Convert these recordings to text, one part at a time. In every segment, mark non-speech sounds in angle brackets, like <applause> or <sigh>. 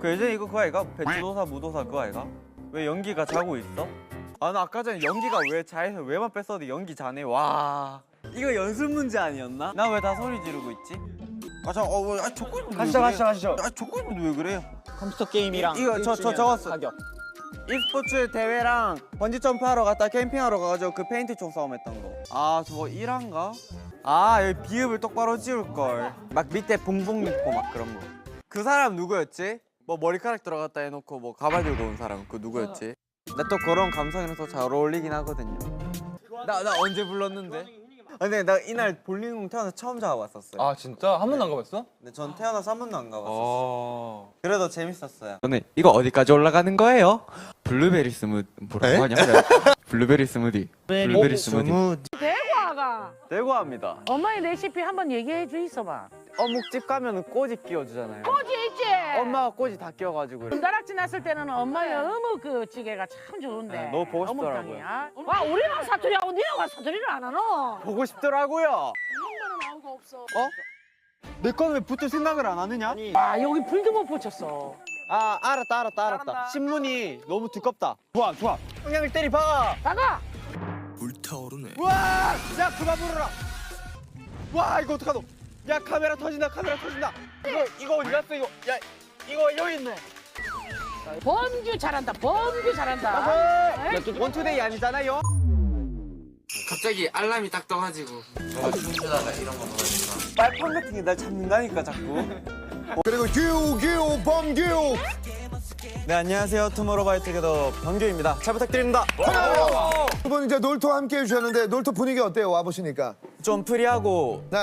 그 예전에 이거 그거 아이가? 배추도사 무도사 그거 아이가? 왜 연기가 자고 있어? 아 나 아까 전에 연기가 왜 자해서 왜만 뺐어도 연기 자네 와 이거 연습 문제 아니었나? 나 왜 다 소리 지르고 있지? 아 잠깐 어, 아 저거 입은 가시죠 가시죠 가시죠 아 저거 입은 왜 그래요? 컴퓨터 게임이랑 이거 저- 저 적었어. 가격 e스포츠 대회랑 번지 점프 하러 갔다 캠핑하러 가가지고 그 페인트 총 싸움 했던 거. 아 저거 1화인가? 아 여기 비읍을 똑바로 지울 걸. 막 밑에 봉봉 있고 막 그런 거. 그 사람 누구였지? 뭐 머리카락 들어갔다 해놓고 뭐 가발 들고 온 사람 그 누구였지? 나 또 그런 감성이랑 또잘 어울리긴 하거든요. 나 나 언제 불렀는데? 아, 근데 나 이날 볼링공 태어나서 처음 잡아봤었어요. 아 진짜 한 번도 안 가봤어? 근데 전 태어나서 한 번도 안 가봤었어요. 어. 그래도 재밌었어요. 저는 이거 어디까지 올라가는 거예요? 블루베리 스무 뭐라고 하냐? <laughs> 블루베리 스무디. 블루베리 스무디. 대과가 대구합니다. 엄마의 레시피 한번 얘기해 주 있어봐. 어묵집 가면 꼬지 끼워주잖아요. 있지. 엄마가 꼬지 다 끼워가지고 이렇게. 군다락지 났을 때는 엄마의 어묵 그 찌개가 참 좋은데. 네, 너무 보고 싶더라고요. 어묵탕이야. 와 우리랑 사투리하고 니네가 사투리를 안 하노. 보고 싶더라고요. 없어. 내 거는 왜 붙을 생각을 안 하느냐? 아 여기 불도 못 붙였어. 아 알았다 알았다 알았다. 신문이 너무 두껍다. 좋아 좋아. 형량을 때리 박아. 나가. 와, 야 그만 불어라. 와 이거 어떡하노? 야 카메라 터진다 카메라 터진다. 이거 이거 어디 갔어 이거? 야 이거 여기 있네. 범규 잘한다. 범규 잘한다. 야, 원투데이 아니잖아요. 갑자기 알람이 딱 떠가지고. 빨판 같은 게 날 잡는다니까 자꾸. <laughs> 그리고 규규 범규 네 안녕하세요 투모로우바이투게더 범규입니다. 잘 부탁드립니다. 두분 이제 놀토 함께 해주셨는데 놀토 분위기 어때요 와 보시니까 좀 프리하고 네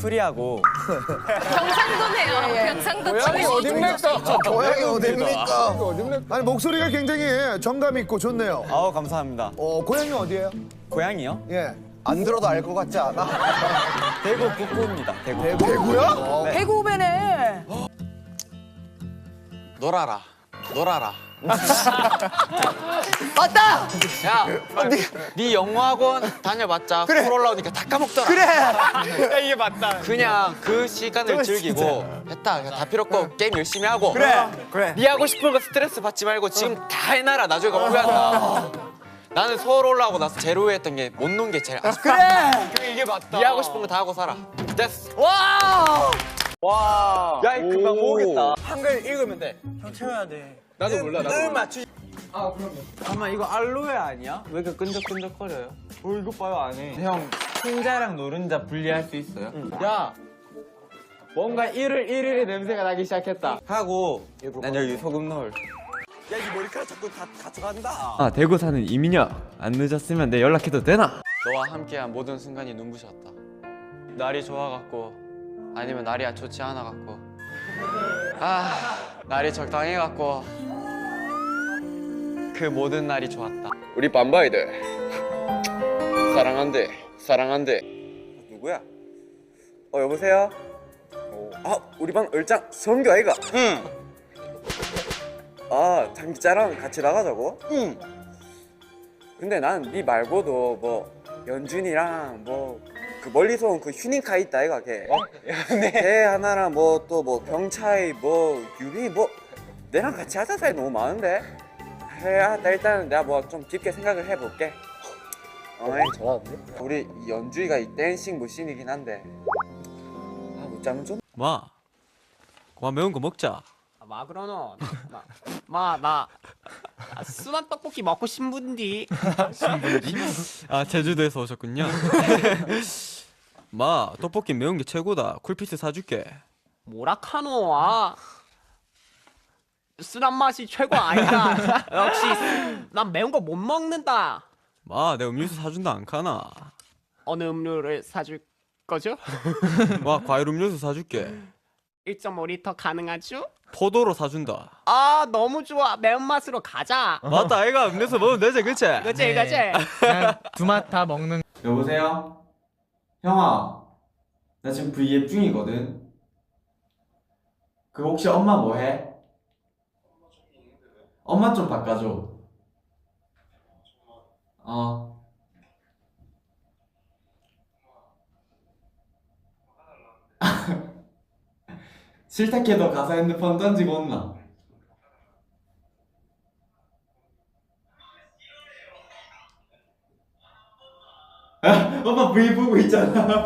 프리하고 경상도네요. 경상도 고양이 어딥니까? 고향이 어디입니까 아니 목소리가 굉장히 정감 있고 좋네요 아우 감사합니다. 어 고향이 어디예요 고향이요? 예 안 들어도 알 것 같지 않아? <laughs> 대구 북구입니다. 대구. 대- 대구요 대구 후배네. 놀아라. 놀아라. 맞다. 야, 네 영어학원 다녀봤자 그래. 올라오니까 다 까먹더라. 그래. 야 이게 맞다. 그냥 그 시간을 즐기고 했다. 그냥 다 필요 없고 게임 열심히 하고. 그래 그래. 네 하고 싶은 거 스트레스 받지 말고 지금 다 해놔라. 나중에 후회한다. 나는 서울 올라오고 나서 제로에 했던 게 못 논 게 제일 아쉽다. 그래 이게 맞다. 네 하고 싶은 거 다 하고 살아. 됐어. 와. 야, 이 금방 모으겠다. 한글 읽으면 돼. 형 채워야 돼. 나도 몰라. 나도 을 몰라. 맞추. 아, 그럼요. 잠깐만, 이거 알로에 아니야? 왜 이렇게 끈적끈적거려요? 어, 이거 봐요, 안 해. 형, 흰자랑 노른자 분리할 수 있어요? 야, 뭔가 일을 일일의 냄새가 나기 시작했다. 하고, 난 여기 소금 넣을. 야, 이 머리카락 자꾸 다 가져간다. 아 대구 사는 이민혁. 안 늦었으면 내 연락해도 되나? 너와 함께한 모든 순간이 눈부셨다. 날이 좋아갖고 아니면 날이 좋지 않아 갖고 아 날이 적당해 갖고 그 모든 날이 좋았다. 우리 반바이들 사랑한대 사랑한대. 누구야? 어, 여보세요? 아, 우리 방 얼짱 성규 아이가? 응. 아, 장기자랑 같이 나가자고? 응. 근데 난 네 말고도 뭐 연준이랑 뭐 그 멀리서 온 그 휴닝카 있다 아이가 걔. <laughs> 걔 하나랑 뭐 또 뭐 병차이 뭐 유비 뭐 내랑 같이 하자 사이 너무 많은데. 아, 나 일단 내가 뭐 좀 깊게 생각을 해볼게. 어, 잘하는데? 우리 연주이가 이 댄싱 무신이긴 한데 아 못자면 좀 마, 그만 매운 거 먹자. 마 그러노 마나 순한 떡볶이 먹고 싶은디 <laughs> 아 제주도에서 오셨군요. <laughs> 마, 떡볶이 매운 게 최고다. 쿨피스 사줄게. 뭐라카노 아 순한 맛이 최고 아니다 <laughs> 역시 난 매운 거 못 먹는다 마, 내 음료수 사준다 안 카나. 어느 음료를 사줄 거죠? <laughs> 와, 과일 음료수 사줄게. 1.5리터 가능하죠? 포도로 사준다. 아 너무 좋아 매운맛으로 가자 맞다, 아이가 음료수 먹으면 되지, 그치? 그치 그치 두맛 다 먹는. 여보세요? 형아, 나 지금 V앱 중이거든. 그 혹시 엄마 뭐 해? 엄마 좀 바꿔줘. 어. 싫다 해도 가서 핸드폰 던지고 온나. 오빠 V 보고 있잖아